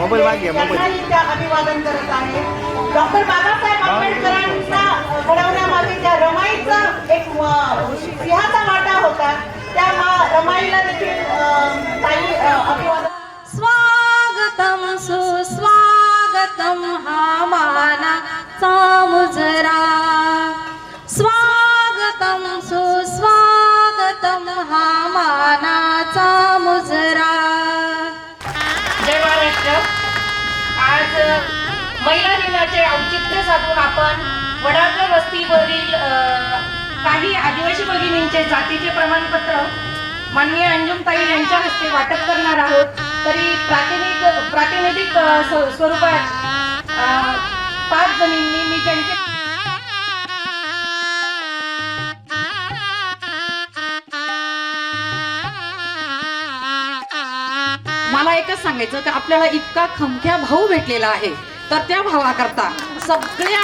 Mobile मागे, mobile. त्या अभिवादन करत आहे डॉक्टर बाबासाहेब आंबेडकरांच्या अ, घडवण्यामागे ज्या रमाईचा एक सिंहाचा वाटा होता त्या मा- रमाईला देखील अ, अभिवादन स्वागतम सुस्वागतम हा मानाचा मुजरा स्वागतम सुस्वागतम हा मानाचा महिला दिनाचे औचित्य साधून आपण वडाळकर वस्तीवरील काही आदिवासी भगिनींचे जातीचे प्रमाणपत्र माननीय अंजुमताई यांच्या हस्ते वाटप करणार आहोत. तरी प्रातिनिधिक प्रातिनिधिक स्वरूपात पाच जणींनी मी त्यांचे मला एकच सांगायचं की आपल्याला इतका खमख्या भाऊ भेटलेला आहे. तर त्या भावाकरता सगळ्या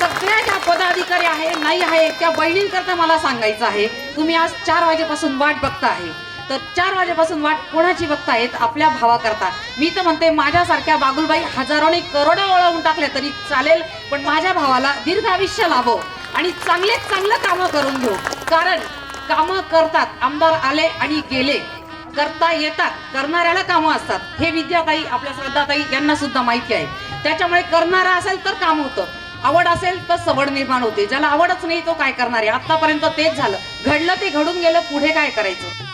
सगळ्या ज्या पदाधिकारी आहे नाही आहे त्या बहिणींकरता मला सांगायचं आहे. तुम्ही आज चार वाजेपासून वाट बघता आहे. तर चार वाजेपासून वाट कोणाची बघतायत? आपल्या भावाकरता. मी तर म्हणते माझ्यासारख्या बागुलबाई हजारोने करोडो वळवून टाकले तरी चालेल पण माझ्या भावाला दीर्घ आयुष्य लाभो आणि चांगलेच चांगलं कामं करून घेऊ. कारण कामं करतात आमदार आले आणि गेले. करता येतात करणाऱ्याला कामं असतात. हे विद्याताई आपल्या श्रद्धाताई यांना सुद्धा माहिती आहे. त्याच्यामुळे करणारा असेल तर काम होतं. आवड असेल तर सवड निर्माण होते. ज्याला आवडच नाही तो काय करणार आहे? आतापर्यंत तेच झालं. घडलं ते घडून गेलं पुढे काय करायचं?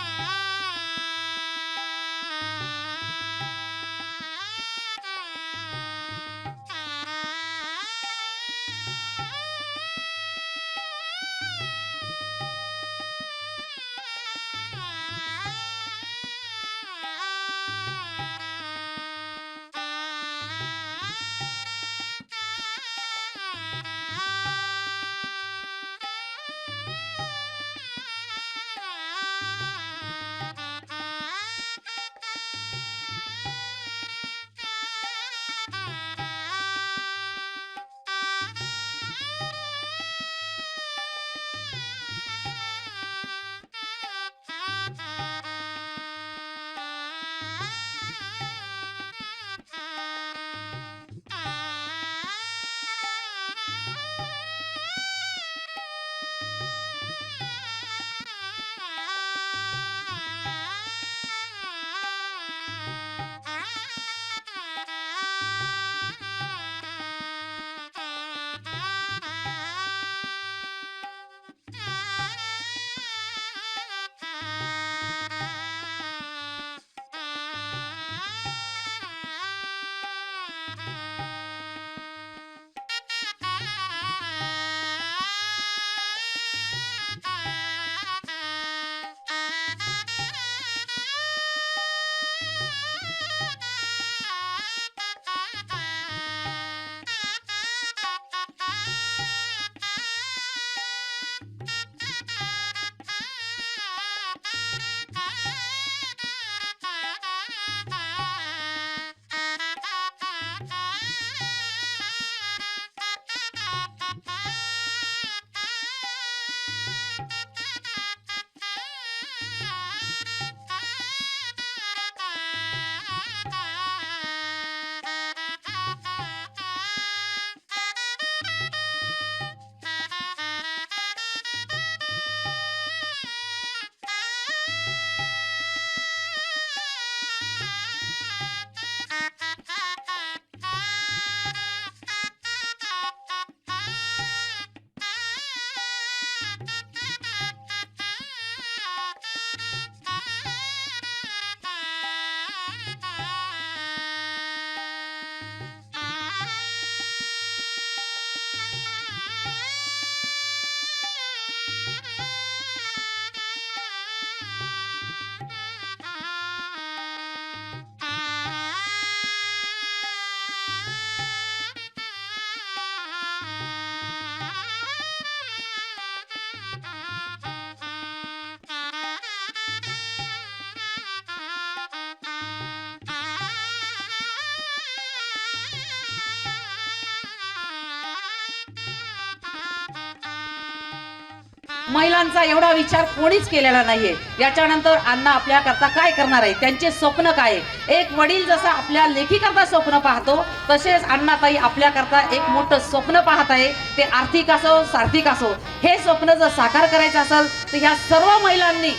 महिलांचा एवढा विचार कोणीच केलेला नाहीये. याच्यानंतर अण्णा आपल्या करता काय करणार आहे? त्यांचे स्वप्न काय एक वडील जसं आपल्या लेखीकरता स्वप्न पाहतो तसेच अण्णाताई आपल्या करता एक मोठं स्वप्न पाहत आहे. ते आर्थिक असो सार्थिक असो हे स्वप्न जर साकार करायचं असेल तर ह्या सर्व महिलांनी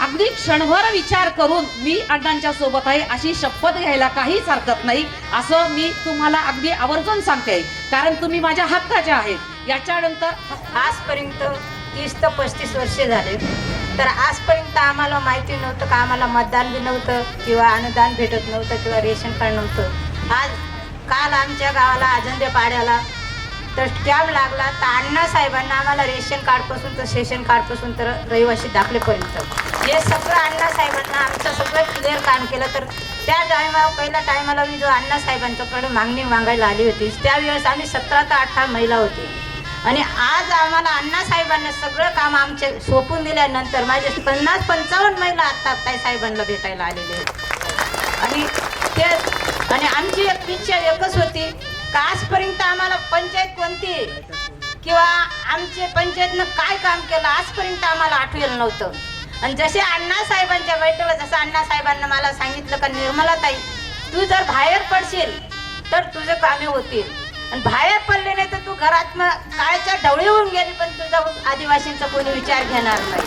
अगदी क्षणभर विचार करून मी अण्णांच्या सोबत आहे अशी शपथ घ्यायला काहीच हरकत नाही असं मी तुम्हाला अगदी आवर्जून सांगते. कारण तुम्ही माझ्या हक्काच्या आहेत. याच्यानंतर आजपर्यंत तीस ते पस्तीस वर्षे झाले. तर आजपर्यंत आम्हाला माहिती नव्हतं का आम्हाला मतदान बी नव्हतं किंवा अनुदान भेटत नव्हतं किंवा रेशन कार्ड नव्हतं. आज काल आमच्या गावाला अजंदे पाड्याला तर कॅब लागला तर अण्णासाहेबांना आम्हाला रेशन कार्डपासून तर सेशन कार्डपासून तर रहिवासी दाखलेपर्यंत. हे सगळं अण्णासाहेबांना आमचं सगळं क्लिअर काम केलं. तर त्या टायमा पहिल्या टायमाला मी जो अण्णासाहेबांच्याकडे मागणी मागायला आली होती त्यावेळेस आम्ही सतरा ते अठरा महिला होती. आणि आज आम्हाला अण्णासाहेबांना सगळं काम आमचे सोपून दिल्यानंतर माझे पन्नास पंचावन्न महिला आत्ता ताईसाहेबांना भेटायला आलेले आहेत. आणि ते आणि आमची एक इच्छा एकच होती का आजपर्यंत आम्हाला पंचायत कोणती? किंवा आमचे पंचायतनं काय काम केलं? आजपर्यंत आम्हाला आठवेल नव्हतं. आणि जसे अण्णासाहेबांच्या बैठकीला जसं अण्णासाहेबांना मला सांगितलं का निर्मला ताई तू जर बाहेर पडशील तर तुझे कामे होतील. आणि बाहेर पडले नाही तर तू घरात काळच्या ढवळी होऊन गेली पण तुझा आदिवासींचा कोणी विचार घेणार नाही.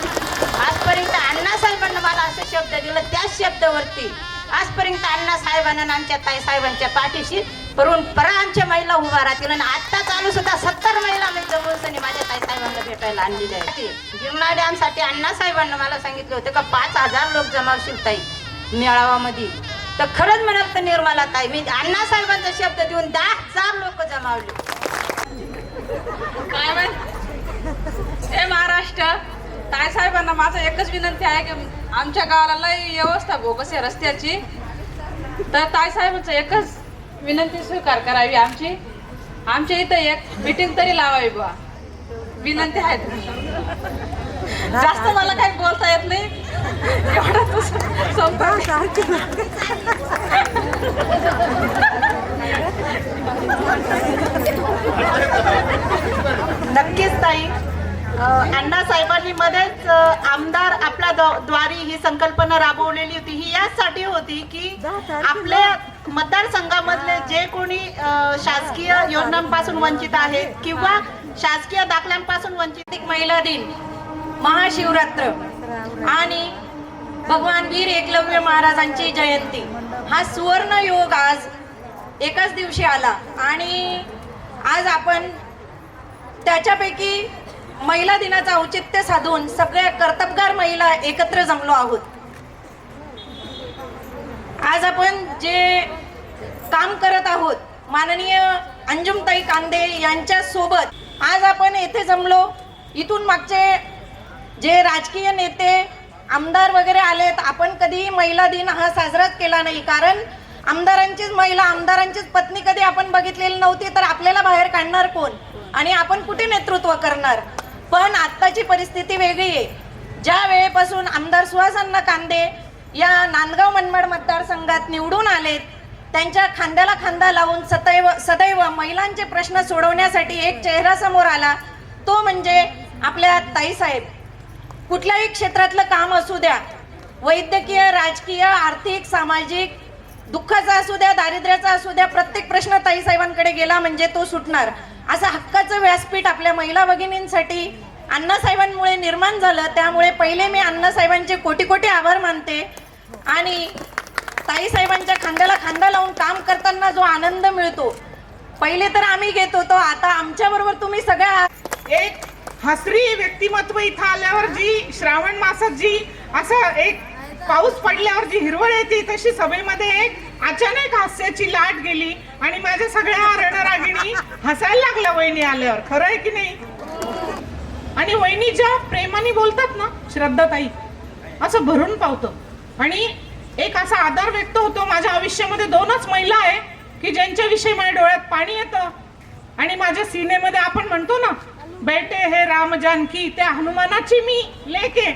आजपर्यंत अण्णासाहेबांना मला असं शब्द दिलं त्याच शब्दावरती. आजपर्यंत अण्णासाहेबांना आणि आमच्या ताईसाहेबांच्या पाठीशी करून परत आमच्या महिला उभा राहतील आणि आत्ता चालू सुद्धा सत्तर महिला मी जवळच माझ्या ताईसाहेबांना भेटायला आणलेल्या आहेत गिरणा डॅमसाठी अण्णासाहेबांना मला सांगितलं होतं का पाच हजार लोक जमावशील ताई मेळावामध्ये तर खरंच म्हणाल तर निर्मला ताई मी अण्णासाहेबांचा शब्द देऊन दहा हजार लोक जमावले. काय माहीत? हे महाराष्ट्र तायसाहेबांना माझं एकच विनंती आहे की आमच्या गावाला लय व्यवस्था बोगस आहे रस्त्याची. तर तायसाहेबांचं एकच विनंती स्वीकार करावी आमची. आमच्या इथं एक मिटिंग तरी लावावी बुवा. विनंती आहे जास्त मला काही बोलता येत नाही. नक्कीच ताई. अं, अण्णासाहेबांनी मध्येच आमदार आपल्या द्वा- द्वारी ही संकल्पना राबवलेली होती. ही यासाठी होती की आपल्या मतदारसंघामधले जे कोणी शासकीय योजनांपासून वंचित आहेत किंवा शासकीय दाखल्यांपासून वंचित महिला दिन. महाशिवरात्र आणि भगवान वीर एकलव्य महाराजांची जयंती. हा सुवर्ण योग आज एकाच दिवशी आला आणि आज आपण त्याच्यापैकी महिला दिनाचं औचित्य साधून सगळ्या कर्तबगार महिला एकत्र जमलो आहोत. आज आपण जे काम करत आहोत माननीय अंजुमताई कांदे यांच्या सोबत आज आपण येथे जमलो. इथून मागचे जे राजकीय नेते आमदार वगैरे आलेत आपण कधीही महिला दिन हा साजराच केला नाही. कारण आमदारांचीच महिला आमदारांचीच पत्नी कधी आपण बघितलेली नव्हती तर आपल्याला बाहेर काढणार कोण? आणि आपण कुठे नेतृत्व करणार? पण आत्ताची परिस्थिती वेगळी आहे. ज्या वेळेपासून आमदार सुहासांना कांदे या नांदगाव मनमाड मतदारसंघात निवडून आलेत त्यांच्या खांद्याला खांदा लावून सदैव सदैव महिलांचे प्रश्न सोडवण्यासाठी एक चेहरा समोर आला तो म्हणजे आपल्या ताईसाहेब. कुठल्याही क्षेत्रातलं काम असू द्या वैद्यकीय राजकीय आर्थिक सामाजिक दुःखाचा असू द्या दारिद्र्याचा असू द्या प्रत्येक प्रश्न ताईसाहेबांकडे गेला म्हणजे तो सुटणार. असं हक्काचं व्यासपीठ आपल्या महिला भगिनींसाठी अण्णासाहेबांमुळे निर्माण झालं त्यामुळे पहिले मी अण्णासाहेबांचे कोटी कोटी आभार मानते. आणि ताईसाहेबांच्या खांद्याला खांदा लावून काम करताना जो आनंद मिळतो पहिले तर आम्ही घेत होतो आता आमच्याबरोबर तुम्ही सगळ्या एक हसरी व्यक्तिमत्व इथं आल्यावर जी श्रावण मासात जी असं एक पाऊस पडल्यावर जी हिरवळ येते तशी सभेमध्ये एक अचानक हास्याची लाट गेली आणि माझ्या सगळ्या रणरागिणी हसायला लागल्या वहिनी आल्यावर. खरं आहे की नाही? आणि वहिनी ज्या प्रेमाने बोलतात ना श्रद्धाताई असं भरून पावतं. आणि एक असा आधार व्यक्त होतो माझ्या आयुष्यामध्ये दोनच महिला आहे की ज्यांच्याविषयी माझ्या डोळ्यात पाणी येतं. आणि माझ्या सिनेमध्ये आपण म्हणतो ना बेटे हे राम जानकी त्या हनुमानाची मी लेखे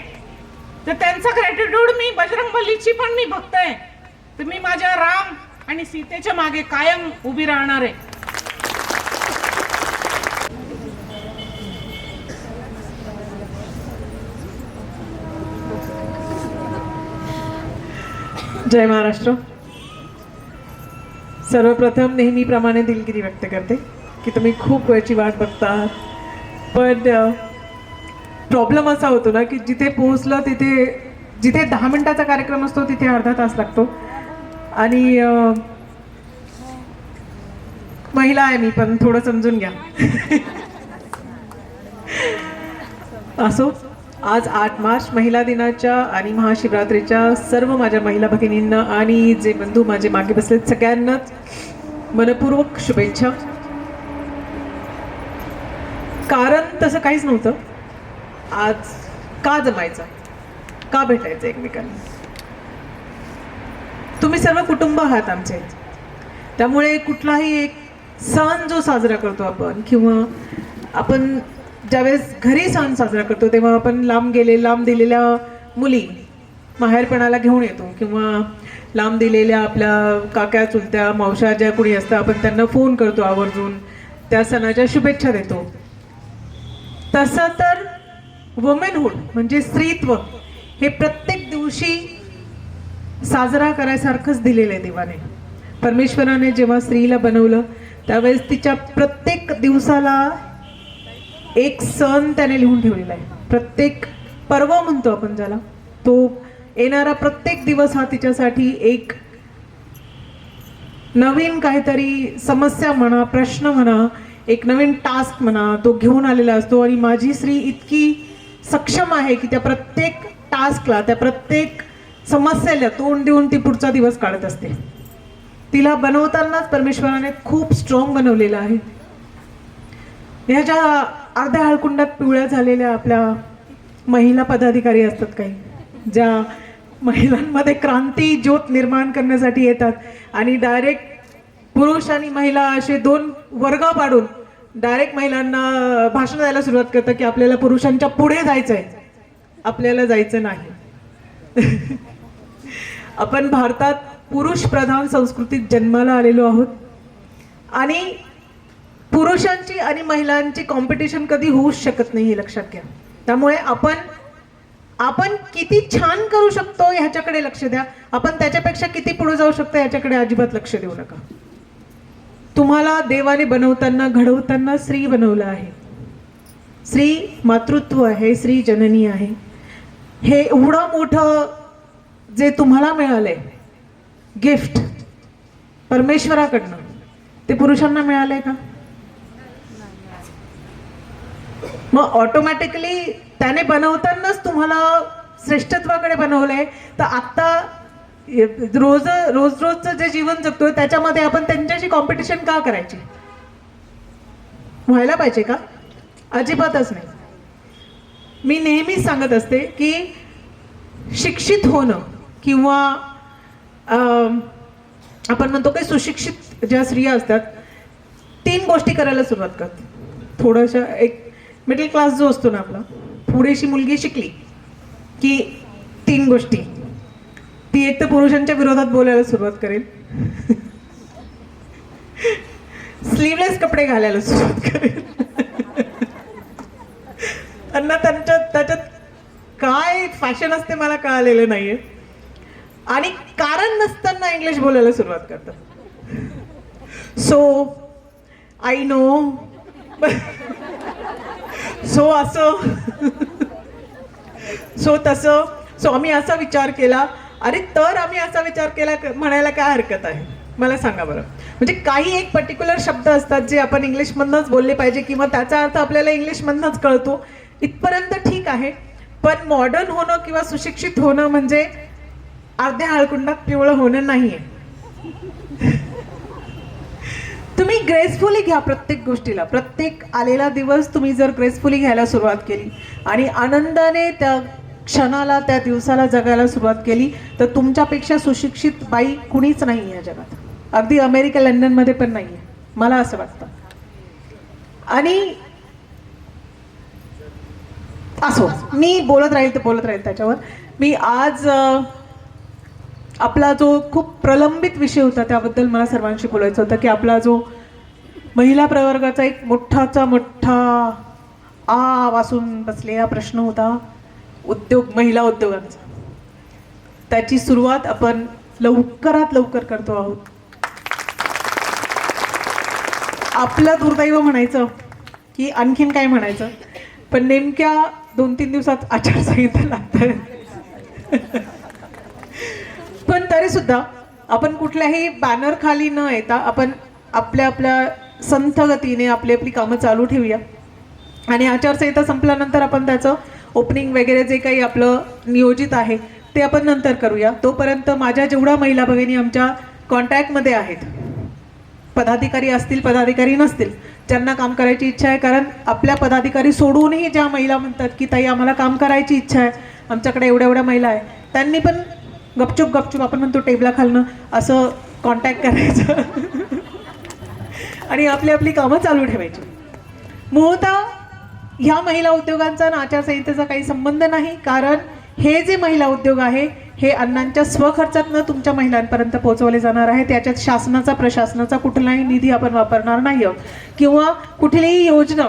तर त्यांचा ग्रॅटिट्यूड मी बजरंग बलीची पण मी भक्त आहे तर मी माझ्या राम आणि सीतेच्या मागे कायम उभी राहणार आहे. जय महाराष्ट्र. सर्वप्रथम नेहमीप्रमाणे दिलगिरी व्यक्त करते की तुम्ही खूप वेळची वाट बघता. आहात पण प्रॉब्लेम असा होतो ना की जिथे पोहोचलं तिथे जिथे दहा मिनटाचा कार्यक्रम असतो तिथे अर्धा तास लागतो. आणि महिला आहे मी पण थोडं समजून घ्या. असो आज आठ मार्च महिला दिनाच्या आणि महाशिवरात्रीच्या सर्व माझ्या महिला भगिनींना आणि जे बंधू माझे मागे बसलेत सगळ्यांनाच मनपूर्वक शुभेच्छा. कारण तसं काहीच नव्हतं. आज का जमायचं? का भेटायचं एकमेकांना? तुम्ही सर्व कुटुंब आहात आमचे. त्यामुळे कुठलाही एक सण जो साजरा करतो आपण किंवा आपण ज्यावेळेस घरी सण साजरा करतो तेव्हा आपण लांब गेले लांब दिलेल्या मुली माहेरपणाला घेऊन येतो किंवा लांब दिलेल्या आपल्या काक्या चुलत्या मावशा ज्या कुणी असतात आपण त्यांना फोन करतो आवर्जून. त्या सणाच्या शुभेच्छा देतो. तसं तर वुमेनहूड म्हणजे स्त्रीत्व हे प्रत्येक दिवशी साजरा करायसारखंच दिलेलं आहे देवाने. परमेश्वराने जेव्हा स्त्रीला बनवलं त्यावेळेस तिच्या प्रत्येक दिवसाला एक सण त्याने लिहून ठेवलेला आहे. प्रत्येक पर्व म्हणतो आपण ज्याला तो येणारा प्रत्येक दिवस हा तिच्यासाठी एक नवीन काहीतरी समस्या म्हणा प्रश्न म्हणा एक नवीन टास्क म्हणा तो घेऊन आलेला असतो आणि माझी स्त्री इतकी सक्षम आहे की त्या प्रत्येक टास्कला त्या प्रत्येक समस्येला तोंड देऊन ती पुढचा दिवस काढत असते. तिला बनवतानाच परमेश्वराने खूप स्ट्रॉंग बनवलेलं आहे. ह्या ज्या अर्ध्या हळकुंडात पिवळ्या झालेल्या आपल्या महिला पदाधिकारी असतात काही ज्या महिलांमध्ये क्रांती ज्योत निर्माण करण्यासाठी येतात आणि डायरेक्ट पुरुष आणि महिला असे दोन वर्ग पाडून डायरेक्ट महिलांना भाषण द्यायला सुरुवात करतात की आपल्याला पुरुषांच्या पुढे जायचं आहे आपल्याला जायचं नाही. आपण भारतात पुरुष प्रधान संस्कृतीत जन्माला आलेलो आहोत. आणि पुरुषांची आणि महिलांची कॉम्पिटिशन कधी होऊच शकत नाही हे लक्षात घ्या. त्यामुळे आपण आपण किती छान करू शकतो ह्याच्याकडे लक्ष द्या. आपण त्याच्यापेक्षा किती पुढे जाऊ शकतो ह्याच्याकडे अजिबात लक्ष देऊ नका. तुम्हाला देवाने बनवताना घडवताना स्त्री बनवलं आहे. स्त्री मातृत्व आहे स्त्री जननी आहे. हे एवढं मोठं जे तुम्हाला मिळालं आहे गिफ्ट परमेश्वराकडनं ते पुरुषांना मिळालं आहे का? मग ऑटोमॅटिकली त्याने बनवतानाच तुम्हाला श्रेष्ठत्वाकडे बनवलंय. तर आत्ता रोज रोज रोजचं जे जीवन जगतोय त्याच्यामध्ये आपण त्यांच्याशी कॉम्पिटिशन का करायची? व्हायला पाहिजे का? अजिबातच नाही. मी नेहमीच सांगत असते की शिक्षित होणं किंवा आपण म्हणतो काही सुशिक्षित ज्या स्त्रिया असतात तीन गोष्टी करायला सुरुवात करतात थोडंशा एक मिडल क्लास जो असतो ना आपला थोडीशी मुलगी शिकली की तीन गोष्टी. ती एक तर पुरुषांच्या विरोधात बोलायला सुरुवात करेल. स्लीवलेस कपडे घालायला सुरुवात करेल. त्यांना त्यांच्या त्याच्यात काय फॅशन असते मला कळालेलं नाहीये. आणि कारण नसताना इंग्लिश बोलायला सुरुवात करतात. सो आय नो सो असं. सो तसं. सो आम्ही असा विचार केला. अरे तर आम्ही असा विचार केला म्हणायला काय हरकत आहे? मला सांगा बरं. म्हणजे काही एक पर्टिक्युलर शब्द असतात जे आपण इंग्लिशमधनंच बोलले पाहिजे किंवा त्याचा अर्थ आपल्याला इंग्लिशमधनंच कळतो. इथपर्यंत ठीक आहे. पण मॉडर्न होणं किंवा सुशिक्षित होणं म्हणजे अर्ध्या हळकुंडात पिवळं होणं नाहीये. तुम्ही ग्रेसफुली घ्या प्रत्येक गोष्टीला. प्रत्येक आलेला दिवस तुम्ही जर ग्रेसफुली घ्यायला सुरुवात केली आणि आनंदाने त्या क्षणाला त्या दिवसाला जगायला सुरुवात केली तर तुमच्यापेक्षा सुशिक्षित बाई कुणीच नाही या जगात. अगदी अमेरिका लंडनमध्ये पण नाही आहे मला असं वाटतं. आणि असो मी बोलत राहील तर बोलत राहील त्याच्यावर. मी आज आपला जो खूप प्रलंबित विषय होता त्याबद्दल मला सर्वांशी बोलायचं होतं की आपला जो महिला प्रवर्गाचा एक मोठाचा मोठा आ वासून बसलेला प्रश्न होता उद्योग महिला उद्योगांचा. त्याची सुरुवात आपण लवकरात लवकर करतो आहोत. आपलं दुर्दैव म्हणायचं की आणखीन काय म्हणायचं? पण नेमक्या दोन तीन दिवसात आचारसंहिता लागतात पण तरी सुद्धा आपण कुठल्याही बॅनर खाली न येता आपण आपल्या आपल्या संथ गतीने आपली आपली कामं चालू ठेवूया. आणि आचारसंहिता संपल्यानंतर आपण त्याचं ओपनिंग वगैरे जे काही आपलं नियोजित आहे ते आपण नंतर करूया. तोपर्यंत माझ्या जेवढ्या महिला भगिनी आमच्या कॉन्टॅक्टमध्ये आहेत पदाधिकारी असतील पदाधिकारी नसतील ज्यांना काम करायची इच्छा आहे कारण आपल्या पदाधिकारी सोडूनही ज्या महिला म्हणतात की ताई आम्हाला काम करायची इच्छा आहे आमच्याकडे एवढ्या एवढ्या महिला आहे त्यांनी पण गपचूप गपचूप आपण म्हणतो टेबलाखालनं असं कॉन्टॅक्ट करायचं. आणि आपली आपली कामं चालू ठेवायची. मूळतः ह्या महिला उद्योगांचा आणि आचारसंहितेचा काही संबंध नाही कारण हे जे महिला उद्योग आहे हे अण्णांच्या स्वखर्चातनं तुमच्या महिलांपर्यंत पोहोचवले जाणार आहे त्याच्यात शासनाचा प्रशासनाचा कुठलाही निधी आपण वापरणार नाही आहोत किंवा कुठलीही योजना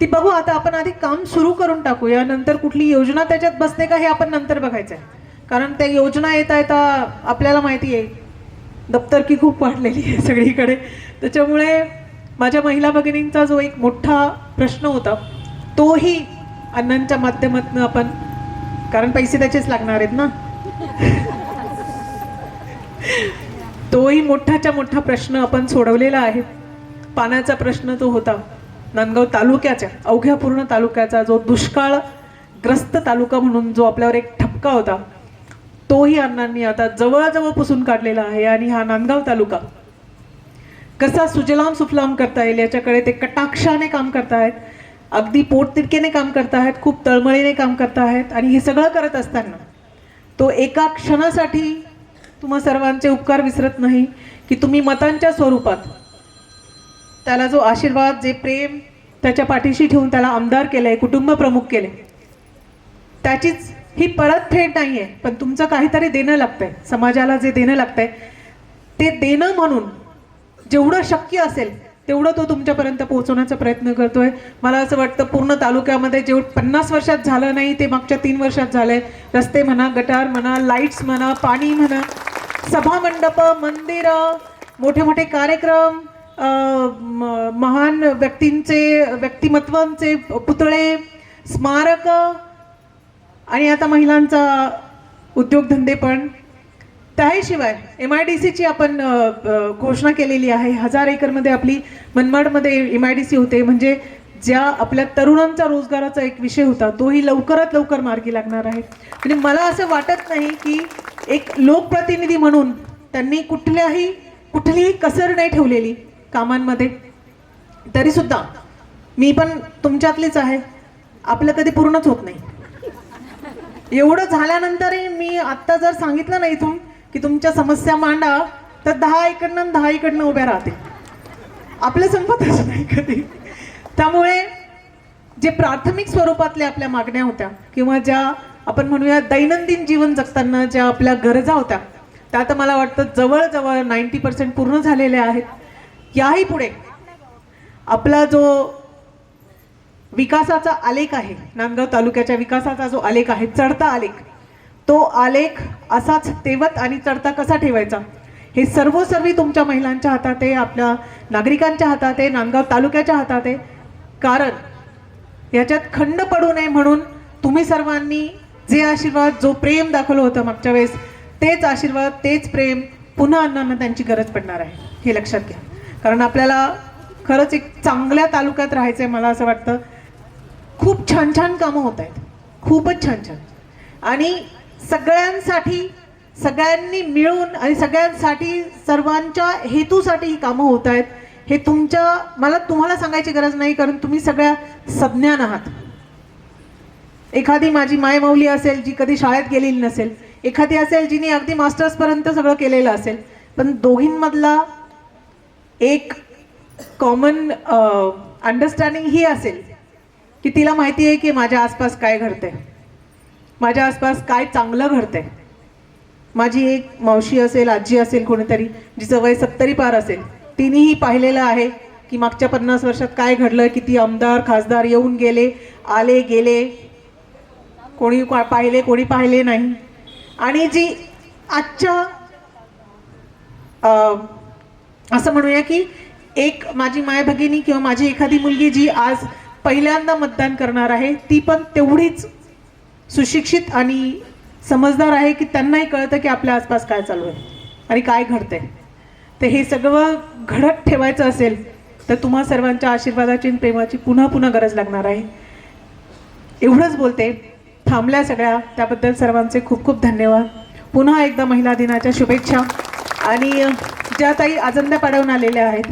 ती बघू आता आपण आधी काम सुरू करून टाकूया नंतर कुठली योजना त्याच्यात बसते का हे आपण नंतर बघायचं आहे कारण त्या योजना येता येता आपल्याला माहिती आहे दप्तर की खूप वाढलेली आहे सगळीकडे. त्याच्यामुळे माझ्या महिला भगिनींचा जो एक मोठा प्रश्न होता तोही अण्णांच्या माध्यमातून आपण कारण पैसे त्याचेच लागणार आहेत ना? तोही मोठाच्या मोठा प्रश्न आपण सोडवलेला आहे. पाण्याचा प्रश्न तो होता. नांदगाव तालुक्याच्या अवघ्या पूर्ण तालुक्याचा जो दुष्काळग्रस्त तालुका म्हणून जो आपल्यावर एक ठपका होता तोही अण्णांनी आता जवळजवळ पुसून काढलेला आहे आणि हा नांदगाव तालुका कसा सुजलाम सुफलाम करता येईल याच्याकडे ते कटाक्षाने काम करतायत. अगदी पोटतिडकेने काम करतायत खूप तळमळीने काम करतायत आणि हे सगळं करत असताना तो एका क्षणासाठी तुम्हा सर्वांचे उपकार विसरत नाही की तुम्ही मतांच्या स्वरूपात त्याला जो आशीर्वाद जे प्रेम त्याच्या पाठीशी ठेवून त्याला आमदार केलंय कुटुंब प्रमुख केले त्याचीच ही परतफेड नाही आहे पण तुमचं काहीतरी देणं लागतंय समाजाला जे देणं लागतंय ते देणं म्हणून जेवढं शक्य असेल तेवढं तो तुमच्यापर्यंत पोहोचवण्याचा प्रयत्न करतोय. मला असं वाटतं पूर्ण तालुक्यामध्ये जेवढं पन्नास वर्षात झालं नाही ते मागच्या तीन वर्षात झालंय. रस्ते म्हणा गटार म्हणा लाईट्स म्हणा पाणी म्हणा सभा मंडप मंदिरं मोठे मोठे कार्यक्रम म- महान व्यक्तींचे व्यक्तिमत्वांचे पुतळे स्मारक आणि आता महिलांचा उद्योगधंदे पण. त्याहीशिवाय एम आय डी सीची आपण घोषणा केलेली आहे. हजार एकरमध्ये आपली मनमाडमध्ये एम आय डी सी होते. म्हणजे ज्या आपल्या तरुणांचा रोजगाराचा एक विषय होता तोही लवकरात लवकर मार्गी लागणार आहे. म्हणजे मला असं वाटत नाही की एक लोकप्रतिनिधी म्हणून त्यांनी कुठल्याही कुठलीही कसर नाही ठेवलेली कामांमध्ये. तरीसुद्धा मी पण तुमच्यातलीच आहे. आपलं कधी पूर्णच होत नाही. एवढं झाल्यानंतरही मी आत्ता जर सांगितलं ना इथून की तुमच्या समस्या मांडा तर दहा इकडनं दहा इकडनं उभ्या राहते आपलं संपतच नाही कधी. त्यामुळे जे प्राथमिक स्वरूपातल्या आपल्या मागण्या होत्या किंवा ज्या आपण म्हणूया दैनंदिन जीवन जगताना ज्या आपल्या गरजा होत्या त्या तर मला वाटतं जवळजवळ नाईन्टी पर्सेंट पूर्ण झालेल्या आहेत. याही पुढे आपला जो विकासाचा आलेख आहे नांदगाव तालुक्याच्या विकासाचा जो आलेख आहे चढता आलेख तो आलेख असाच तेवत आणि चढता कसा ठेवायचा? हे सर्वसर्वी तुमच्या महिलांच्या हातात आहे आपल्या नागरिकांच्या हातात आहे नांदगाव तालुक्याच्या हातात. आहे कारण याच्यात खंड पडू नये म्हणून तुम्ही सर्वांनी जे आशीर्वाद जो प्रेम दाखवलं होतं मागच्या वेळेस तेच आशीर्वाद तेच प्रेम पुन्हा अण्णांना त्यांची गरज पडणार आहे. हे लक्षात घ्या. कारण आपल्याला खरंच एक चांगल्या तालुक्यात राहायचं आहे मला असं वाटतं. खूप छान छान कामं होत आहेत. खूपच छान छान. आणि सगळ्यांसाठी सगळ्यांनी मिळून आणि सगळ्यांसाठी सर्वांच्या हेतूसाठी ही कामं होत आहेत. हे तुमच्या मला तुम्हाला सांगायची गरज नाही कारण तुम्ही सगळ्या सज्ञान आहात. एखादी माझी मायमाऊली असेल जी कधी शाळेत गेलेली नसेल एखादी असेल जिने अगदी मास्टर्सपर्यंत सगळं केलेलं असेल पण दोघींमधला एक कॉमन अंडरस्टँडिंग ही असेल की तिला माहिती आहे की माझ्या आसपास काय घडतंय. माझ्या आसपास काय चांगलं घडतंय? माझी एक मावशी असेल आजी असेल कोणीतरी जिचं वय सत्तरी पार असेल तिनेही पाहिलेलं आहे की मागच्या पन्नास वर्षात काय घडलं किती आमदार खासदार येऊन गेले आले गेले कोणी पाहिले कोणी पाहिले नाही. आणि जी आजच्या असं म्हणूया की एक माझी माय भगिनी किंवा माझी एखादी मुलगी जी आज पहिल्यांदा मतदान करणार आहे ती पण तेवढीच सुशिक्षित आणि समजदार आहे की त्यांनाही कळतं की आपल्या आसपास काय चालू आहे आणि काय घडतंय. तर हे सगळं घडत ठेवायचं असेल तर तुम्हा सर्वांच्या आशीर्वादाची आणि प्रेमाची पुन्हा पुन्हा गरज लागणार आहे. एवढंच बोलते. थांबल्या सगळ्या. त्याबद्दल सर्वांचे खूप खूप धन्यवाद. पुन्हा एकदा महिला दिनाच्या शुभेच्छा. आणि ज्या ताई आजंद्या पाडवून आलेल्या आहेत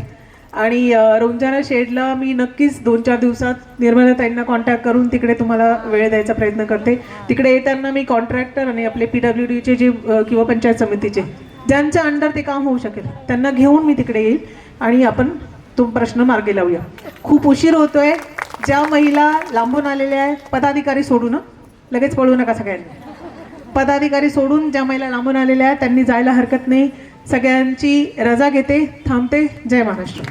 आणि रोमजाना शेडला मी नक्कीच दोन चार दिवसात निर्मला ताईंना कॉन्टॅक्ट करून तिकडे तुम्हाला वेळ द्यायचा प्रयत्न करते. तिकडे येताना मी कॉन्ट्रॅक्टर आणि आपले पी डब्ल्यू डीचे जे किंवा पंचायत समितीचे ज्यांच्या अंडर ते काम होऊ शकेल त्यांना घेऊन मी तिकडे येईल आणि आपण तो प्रश्न मार्गी लावूया. खूप उशीर होतोय. ज्या महिला लांबून आलेल्या आहेत पदाधिकारी सोडून लगेच पळू नका सगळ्यांनी. पदाधिकारी सोडून ज्या महिला लांबून आलेल्या आहेत त्यांनी जायला हरकत नाही. सगळ्यांची रजा घेते थांबते. जय महाराष्ट्र.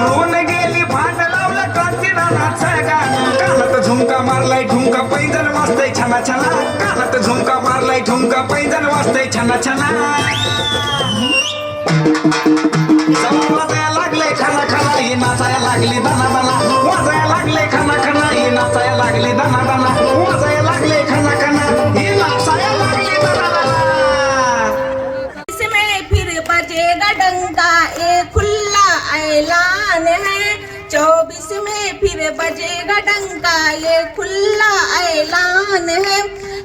विसरून गेली भांड लावलं कांती दादाचं गाण कानात झुमका मारलाय ठुमका पैदल वाजतय छाना छाना. कानात झुमका मारलाय ठुमका पैदल वाजतय छाना छाना. वाजाया लागले खाना खाना ही नाचायला लागली दाना दाना. वाजायला लागले खाना खाना ही नाचायला लागली दाना दाना. वाजायला लागले फिर बजेगा डंका, ये खुला ऐलान है।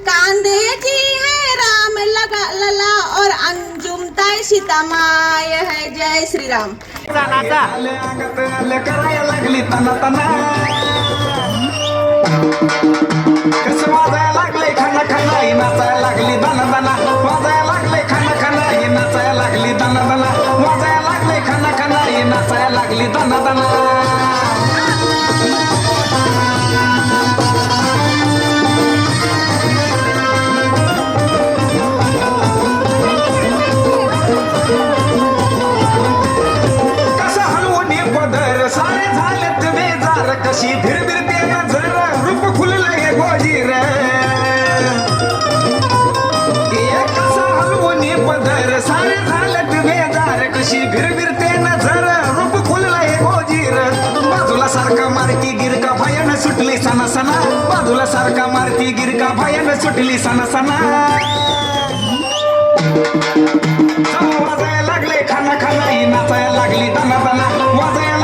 कांधे जी है राम लगा, लला और अंजुम ताई सीता माय है। जय श्री राम। खाना खाना नाचायला लागली दाना दाना दाना अशी धीर धीर त्याला जरा रूप खुलला हे गोजीर कसा हलवून पदर सारे झालं बेदार कशी धीर धीर त्याला जरा रूप खुलला हे गोजीर बाजूला सारखा मारती गिरका भयान सुटली सणा सना बाजूला सारखा मारती गिरका भयान सुटली सणा सणा वाजायला लागले खाना खाना नाचायला लागली दाना दाना वाजायला